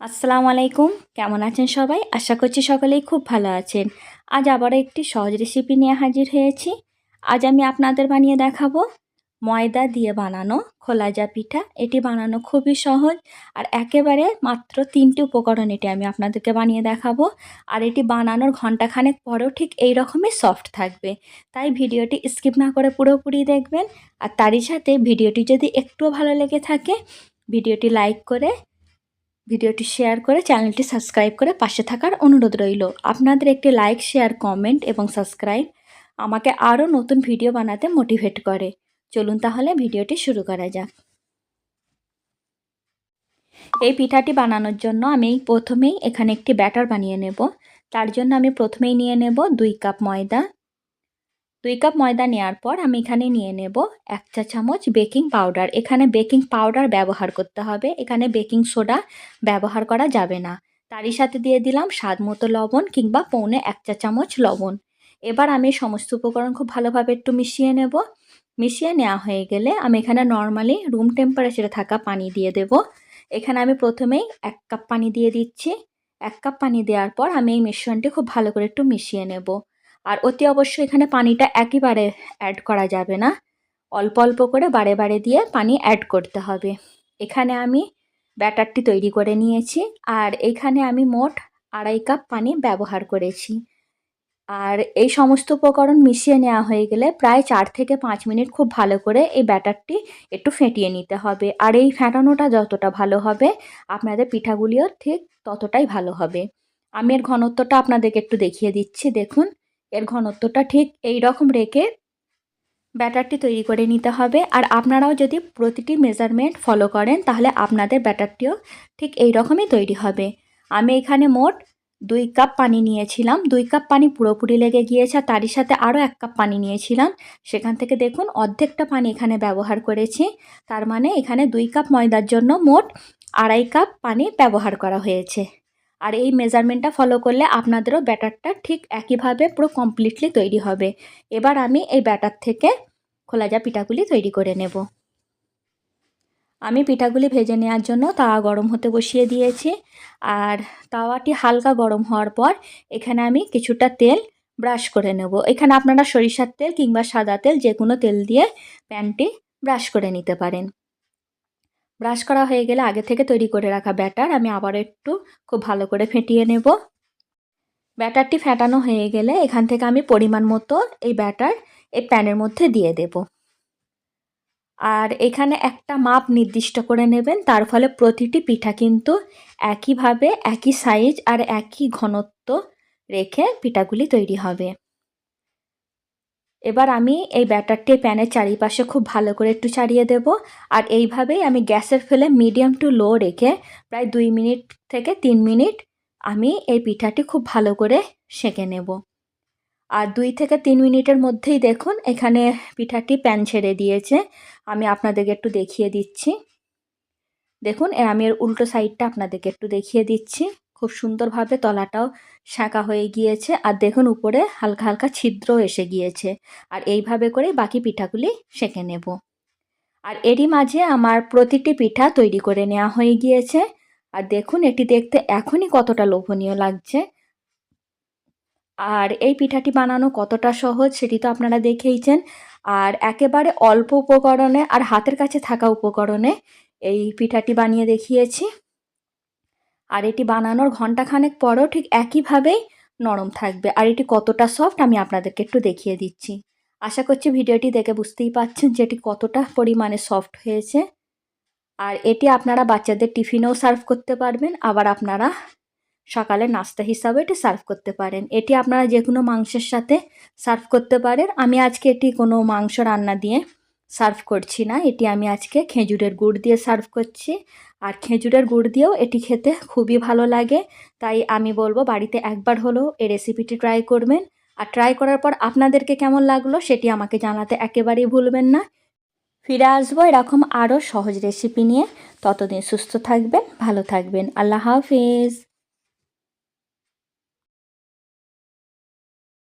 আসসালামু আলাইকুম। কেমন আছেন সবাই? আশা করছি সকলেই খুব ভালো আছেন। আজ আবারও একটি সহজ রেসিপি নিয়ে হাজির হয়েছি। আজ আমি আপনাদের বানিয়ে দেখাবো ময়দা দিয়ে বানানো খোলাজা পিঠা। এটি বানানো খুবই সহজ আর একেবারে মাত্র তিনটি উপকরণ এটি আমি আপনাদেরকে বানিয়ে দেখাবো। আর এটি বানানোর ঘন্টাখানেক পরেও ঠিক এই রকমই সফট থাকবে। তাই ভিডিওটি স্কিপ না করে পুরোপুরি দেখবেন। আর তারই সাথে ভিডিওটি যদি একটুও ভালো লেগে থাকে, ভিডিওটি লাইক করে ভিডিওটি শেয়ার করে চ্যানেলটি সাবস্ক্রাইব করে পাশে থাকার অনুরোধ রইল। আপনাদের একটি লাইক, শেয়ার, কমেন্ট এবং সাবস্ক্রাইব আমাকে আরও নতুন ভিডিও বানাতে মোটিভেট করে। চলুন তাহলে ভিডিওটি শুরু করা যাক। এই পিঠাটি বানানোর জন্য আমি প্রথমেই এখানে একটি ব্যাটার বানিয়ে নেব। তার জন্য আমি প্রথমেই নিয়ে নেব দুই কাপ ময়দা দুই কাপ ময়দা নেওয়ার পর আমি এখানে নিয়ে নেব এক চা চামচ বেকিং পাউডার। এখানে বেকিং পাউডার ব্যবহার করতে হবে। এখানে বেকিং সোডা ব্যবহার করা যাবে না। তারই সাথে দিয়ে দিলাম স্বাদ মতো লবণ কিংবা পৌনে এক চা চামচ লবণ। এবার আমি সমস্ত উপকরণ খুব ভালোভাবে একটু মিশিয়ে নেব। মিশিয়ে নেওয়া হয়ে গেলে আমি এখানে নর্মালি রুম টেম্পারেচারে থাকা পানি দিয়ে দেব। এখানে আমি প্রথমেই এক কাপ পানি দিয়ে দিচ্ছি। এক কাপ পানি দেওয়ার পর আমি এই মিশ্রণটি খুব ভালো করে একটু মিশিয়ে নেব। আর অতি অবশ্যই এখানে পানিটা একেবারে অ্যাড করা যাবে না। অল্প অল্প করে বারে বারে দিয়ে পানি অ্যাড করতে হবে। এখানে আমি ব্যাটারটি তৈরি করে নিয়েছি আর এখানে আমি মোট আড়াই কাপ পানি ব্যবহার করেছি। আর এই সমস্ত উপকরণ মিশিয়ে নেওয়া হয়ে গেলে প্রায় চার থেকে পাঁচ মিনিট খুব ভালো করে এই ব্যাটারটি একটু ফেটিয়ে নিতে হবে। আর এই ফেটানোটা যতটা ভালো হবে, আপনাদের পিঠাগুলিও ঠিক ততটাই ভালো হবে। আমি এর ঘনত্বটা আপনাদেরকে একটু দেখিয়ে দিচ্ছি, দেখুন। এর ঘনত্বটা ঠিক এই রকম রেখে ব্যাটারটি তৈরি করে নিতে হবে। আর আপনারাও যদি প্রতিটি মেজারমেন্ট ফলো করেন, তাহলে আপনাদের ব্যাটারটিও ঠিক এই রকমই তৈরি হবে। আমি এখানে মোট দুই কাপ পানি নিয়েছিলাম। দুই কাপ পানি পুরোপুরি লেগে গিয়েছে, আর তারই সাথে আরও এক কাপ পানি নিয়েছিলাম। সেখান থেকে দেখুন অর্ধেকটা পানি এখানে ব্যবহার করেছি। তার মানে এখানে দুই কাপ ময়দার জন্য মোট আড়াই কাপ পানি ব্যবহার করা হয়েছে। আর এই মেজারমেন্টটা ফলো করলে আপনাদেরও ব্যাটারটা ঠিক একইভাবে পুরো কমপ্লিটলি তৈরি হবে। এবার আমি এই ব্যাটার থেকে খোলা যা পিঠাগুলি তৈরি করে নেব। আমি পিঠাগুলি ভেজে নেওয়ার জন্য তাওয়া গরম হতে বসিয়ে দিয়েছি। আর তাওয়াটি হালকা গরম হওয়ার পর এখানে আমি কিছুটা তেল ব্রাশ করে নেব। এখানে আপনারা সরিষার তেল কিংবা সাদা তেল যে কোনো তেল দিয়ে প্যানটি ব্রাশ করে নিতে পারেন। ব্রাশ করা হয়ে গেলে আগে থেকে তৈরি করে রাখা ব্যাটার আমি আবার একটু খুব ভালো করে ফেটিয়ে নেব। ব্যাটারটি ফেটানো হয়ে গেলে এখান থেকে আমি পরিমাণ মতো এই ব্যাটার এই প্যানের মধ্যে দিয়ে দেব। আর এখানে একটা মাপ নির্দিষ্ট করে নেবেন, তার ফলে প্রতিটি পিঠা কিন্তু একইভাবে, একই সাইজ আর একই ঘনত্ব রেখে পিঠাগুলি তৈরি হবে। এবার আমি এই ব্যাটারটি প্যানের চারিপাশে খুব ভালো করে একটু ছাড়িয়ে দেব। আর এইভাবেই আমি গ্যাসের ফেলে মিডিয়াম টু লো রেখে প্রায় দুই মিনিট থেকে তিন মিনিট আমি এই পিঠাটি খুব ভালো করে সেঁকে নেব। আর দুই থেকে তিন মিনিটের মধ্যেই দেখুন এখানে পিঠাটি প্যান ছেড়ে দিয়েছে। আমি আপনাদেরকে একটু দেখিয়ে দিচ্ছি। দেখুন আমি এর উল্টো সাইডটা আপনাদেরকে একটু দেখিয়ে দিচ্ছি। খুব সুন্দরভাবে তলাটাও শাঁকা হয়ে গিয়েছে আর দেখুন উপরে হালকা হালকা ছিদ্র এসে গিয়েছে। আর এইভাবে করে বাকি পিঠাগুলি সেঁকে নেব। আর এরই মাঝে আমার প্রতিটি পিঠা তৈরি করে নেওয়া হয়ে গিয়েছে। আর দেখুন, এটি দেখতে এখনই কতটা লোভনীয় লাগছে। আর এই পিঠাটি বানানো কতটা সহজ সেটি তো আপনারা দেখেইছেন। আর একেবারে অল্প উপকরণে আর হাতের কাছে থাকা উপকরণে এই পিঠাটি বানিয়ে দেখিয়েছি। আর এটি বানানোর ঘন্টাখানেক পরেও ঠিক একইভাবেই নরম থাকবে। আর এটি কতটা সফট আমি আপনাদেরকে একটু দেখিয়ে দিচ্ছি। আশা করছি ভিডিওটি দেখে বুঝতেই পাচ্ছেন যে এটি কতটা পরিমাণে সফট হয়েছে। আর এটি আপনারা বাচ্চাদের টিফিনেও সার্ভ করতে পারবেন, আবার আপনারা সকালে নাস্তা হিসাবে এটি সার্ভ করতে পারেন। এটি আপনারা যে কোনো মাংসের সাথে সার্ভ করতে পারেন। আমি আজকে এটি কোনো মাংস রান্না দিয়ে সার্ভ করছি না। এটি আমি আজকে খেজুরের গুড় দিয়ে সার্ভ করছি। আর খেজুরের গুড় দিয়েও এটি খেতে খুবই ভালো লাগে। তাই আমি বলব বাড়িতে একবার হলেও এই রেসিপিটি ট্রাই করবেন। আর ট্রাই করার পর আপনাদেরকে কেমন লাগল সেটি আমাকে জানাতে একেবারেই ভুলবেন না। ফিরে আসব এরকম আরও সহজ রেসিপি নিয়ে। ততদিন সুস্থ থাকবেন, ভালো থাকবেন। আল্লাহ হাফিজ।